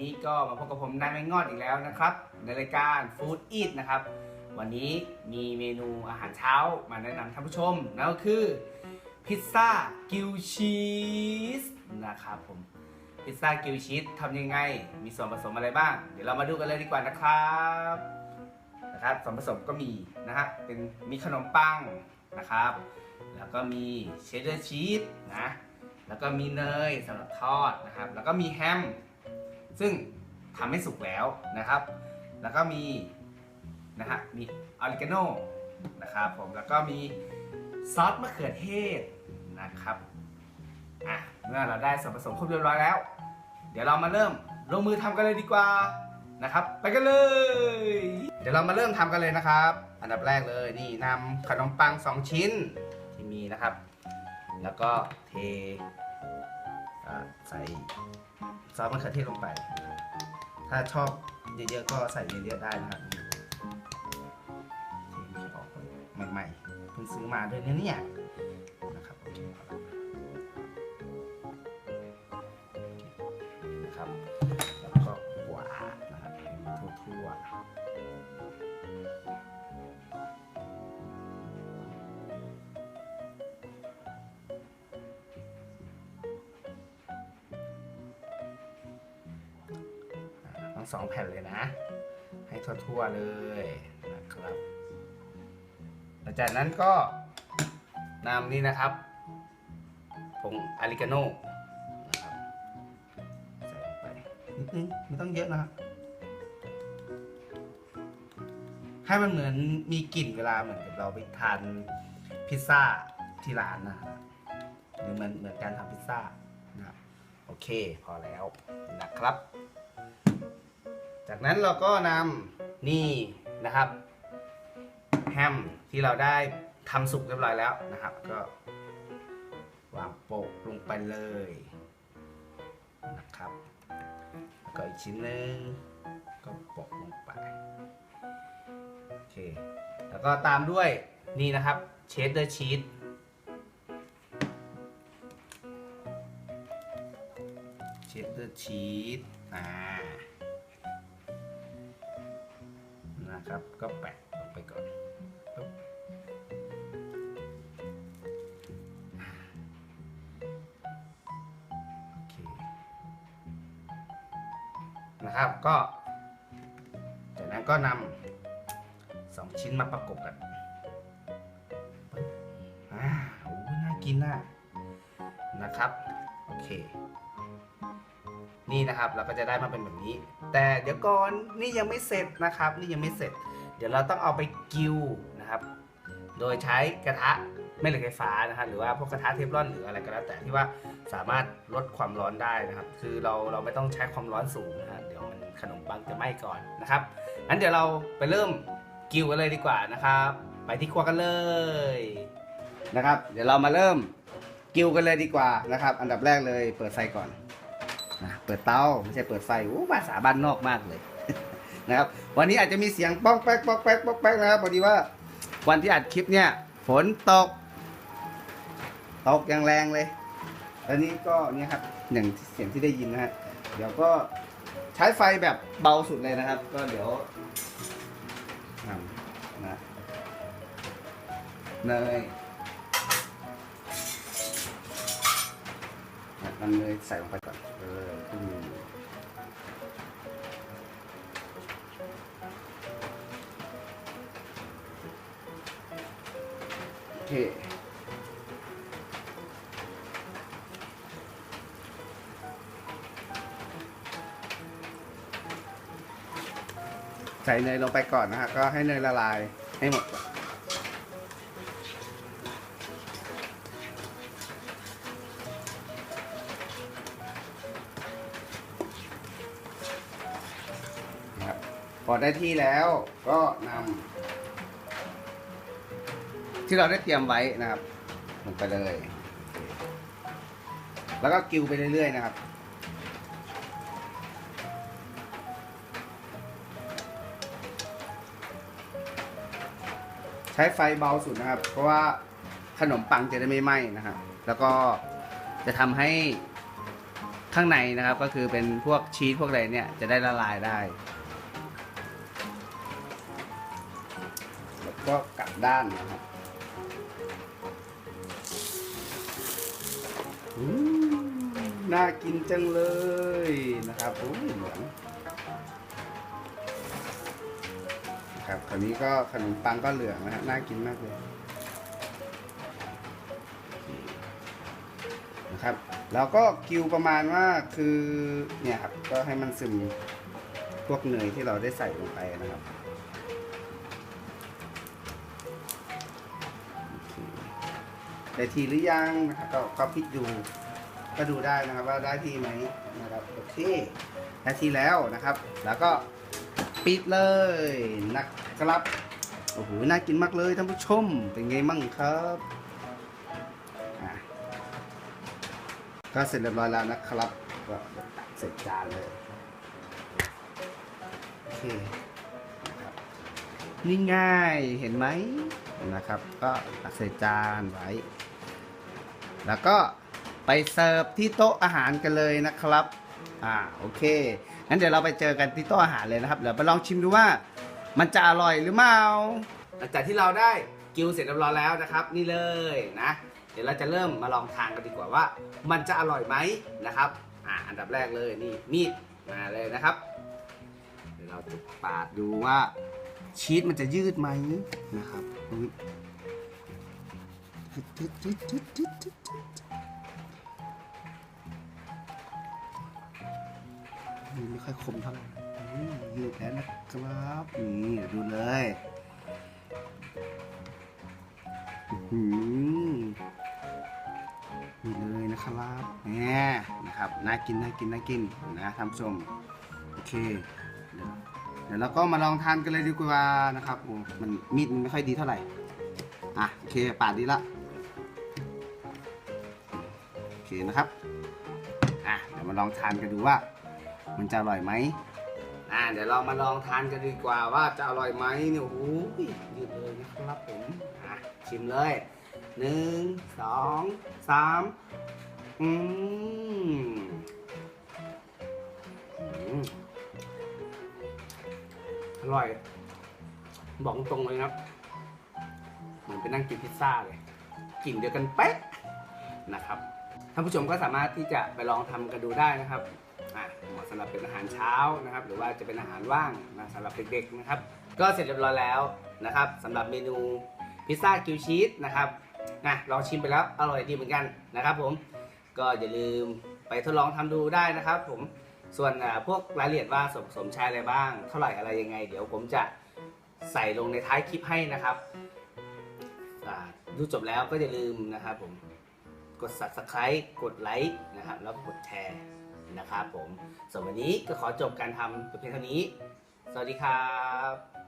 นี้ก็มาพบกับผมนายแมงงอดอีกแล้วนะครับ ในรายการ Food Eat นะครับ วันนี้มีเมนูอาหารเช้ามาแนะนำท่านผู้ชมนั่นก็คือพิซซ่ากิวชีสนะครับผมพิซซ่ากิวชีสทำยังไง มีส่วนผสมอะไรบ้าง เดี๋ยวเรามาดูกันเลยดีกว่านะครับนะครับส่วนผสมก็มีนะฮะเป็นมีขนมปังนะครับ แล้วก็มีเชดเดอร์ชีสนะแล้วก็มีเนยสำหรับทอดนะครับ แล้วก็มีแฮม ซึ่งทำให้สุกแล้วนะครับ แล้วก็มีนะฮะมีออริกาโนนะครับผมแล้วก็มีซอสมะเขือเทศนะครับอะเมื่อเราได้ส่วนผสมครบเรียบร้อยแล้ว เดี๋ยวเรามาเริ่มลงมือทำกันเลยดีกว่านะครับ ไปกันเลย เดี๋ยวเรามาเริ่มทำกันเลยนะครับ อันดับแรกเลยนี่นำขนมปัง 2 ชิ้นที่มีนะครับ แล้วก็เทใส่ ซอสมะเขือเทศลงไป ถ้าชอบเยอะๆก็ใส่เยอะๆได้นะครับเทไม่ออกใหม่ๆเพิ่งซื้อมาด้วยนะเนี่ยนะครับโอเคเอาละนะครับ แล้วก็หวานนะครับทั่วๆ ทั้งสองแผ่นเลยนะ ให้ทั่วๆเลยนะครับหลังจากนั้นก็นำนี่นะครับผงอาริกาโน่นะครับใส่ลงไปนิดนึงไม่ต้องเยอะนะครับให้มันเหมือนมีกลิ่นเวลาเหมือนกับเราไปทานพิซซ่าที่ร้านนะครับหรือเหมือนเหมือนการทำพิซซ่านะโอเคพอแล้วนะครับ จากนั้นเราก็นำนี่นะครับแฮมที่เราได้ทำสุกเรียบร้อยแล้วนะครับ ก็วางโปะลงไปเลยนะครับแล้วก็อีกชิ้นหนึ่งก็โปะลงไปโอเคแล้วก็ตามด้วยนี่นะครับเชดเดอร์ชีสเชดเดอร์ชีสอ่า ก็แปะลงไปก่อนโอเคนะครับก็จากนั้นก็นำสองชิ้นมาประกบกันอ่าโอ้น่ากินน่ะนะครับโอเค นี่นะครับเราก็จะได้มาเป็นแบบนี้ แต่เดี๋ยวก่อนนี่ยังไม่เสร็จนะครับ นี่ยังไม่เสร็จ เดี๋ยวเราต้องเอาไปกิวนะครับ โดยใช้กระทะแม่เหล็กไฟฟ้านะครับหรือว่าพวกกระทะเทฟลอนหรืออะไรก็แล้วแต่ที่ว่าสามารถลดความร้อนได้นะครับ คือเราเราไม่ต้องใช้ความร้อนสูงนะฮะเดี๋ยวมันขนมปังจะไหม้ก่อนนะครับงั้นเดี๋ยวเราไปเริ่มกิวกันเลยดีกว่านะครับ ไปที่ครัวกันเลยนะครับ เดี๋ยวเรามาเริ่มกิวกันเลยดีกว่านะครับ อันดับแรกเลยเปิดไฟก่อนนะเปิดเตาไม่ใช่เปิดไฟโอ้ภาษาบ้านนอกมากเลย นะครับ วันนี้อาจจะมีเสียงป๊อกแป๊กป๊อกแป๊กป๊อกแป๊กนะครับพอดีว่าวันที่อัดคลิปเนี่ย ฝนตก ตกอย่างแรงเลยแล้วนี้ก็เนี่ยครับอย่างเสียงที่ได้ยินนะฮะเดี๋ยวก็ใช้ไฟแบบเบาสุดเลยนะครับ ก็เดี๋ยวอ่านะเนยนะนำเนยใส่ลงไปก่อนเอออืม เค ใส่เนยลงไปก่อนนะฮะ ก็ให้เนยละลายให้หมดครับพอได้ที่แล้วก็นำ ที่เราได้เตรียมไว้นะครับลงไปเลย แล้วก็กิวไปเรื่อยๆนะครับใช้ไฟเบาสุดนะครับ เพราะว่าขนมปังจะได้ไม่ไหม้นะครับ แล้วก็จะทำให้ข้างในนะครับ ก็คือเป็นพวกชีสพวกอะไรเนี่ยจะได้ละลายได้ แล้วก็กลับด้านนะครับ น่ากินจังเลยนะครับโอ้ยเหลืองนะครับคราวนี้ก็ขนมปังก็เหลืองนะฮะน่ากินมากเลยนะครับแล้วก็กิวประมาณว่าคือเนี่ยครับก็ให้มันซึมพวกเนยที่เราได้ใส่ลงไปนะครับ ได้ทีหรือยังนะครับก็ก็พลิกดูก็ดูได้นะครับว่าได้ทีไหมนะครับโอเคได้ทีแล้วนะครับ แล้วก็ปิดเลยนะครับโอ้โหน่ากินมากเลยท่านผู้ชมเป็นไงมั่งครับก็เสร็จเรียบร้อยแล้วนะครับก็เสร็จจานเลยโอเคนี่ง่ายเห็นไหมนะครับ ก็ตักใส่จานไว้ แล้วก็ไปเสิร์ฟที่โต๊ะอาหารกันเลยนะครับ อ่าโอเคงั้นเดี๋ยวเราไปเจอกันที่โต๊ะอาหารเลยนะครับเดี๋ยวไปลองชิมดูว่า มันจะอร่อยหรือเปล่าหลังจากที่เราได้กิวเสร็จเรียบร้อยแล้วนะครับ นี่เลยนะ เดี๋ยวเราจะเริ่มมาลองทานกันดีกว่าว่า มันจะอร่อยไหมนะครับอ่าอันดับแรกเลยนี่มีดมาเลยนะครับเดี๋ยวเราจะปาดดูว่าชีสมันจะยืดไหมนะครับ อุ๊ยนี่ไม่ค่อยคมเท่าไหร่นี่ยืดแล้วนะครับ นี่ดูเลยอื้อหือนี่เลยนะครับเนี่ยนะครับ น่ากิน น่ากิน น่ากินนะท่านผู้ชม โอเค เดี๋ยวเดี๋ยวเราก็มาลองทานกันเลยดีกว่านะครับ มันมีดมันไม่ค่อยดีเท่าไหร่ อะ โอเค ปาดดีละ เคนะครับอะเดี๋ยวมาลองทานกันดูว่า มันจะอร่อยไหมอ่าเดี๋ยวเรามาลองทานกันดีกว่าว่าจะอร่อยไหมเนี่ยโอ้โหยืดเลยนะครับผมอะชิมเลยหนึ่งสองสามอืมอร่อย บอกตรงเลยครับ เหมือนไปนั่งกินพิซซ่าเลยกลิ่นเดียวกันเป๊ะนะครับ ท่านผู้ชมก็สามารถที่จะไปลองทำกันดูได้นะครับอะเหมาะสำหรับเป็นอาหารเช้านะครับ หรือว่าจะเป็นอาหารว่างนะสำหรับเด็กๆนะครับ ก็เสร็จเรียบร้อยแล้วนะครับสำหรับเมนูพิซซ่ากิวชีสนะครับนะลองชิมไปแล้วอร่อยดีเหมือนกันนะครับ ผมก็อย่าลืมไปทดลองทำดูได้นะครับ ผมส่วนพวกรายละเอียดว่าสมสมใช้อะไรบ้าง เท่าไหร่อะไรยังไง เดี๋ยวผมจะใส่ลงในท้ายคลิปให้นะครับดูจบแล้วก็อย่าลืมนะครับผม กด subscribe กดไลค์นะครับแล้วกดแชร์นะครับผมส่วนวันนี้ก็ขอจบการทำเพียงเท่านี้ สวัสดีครับ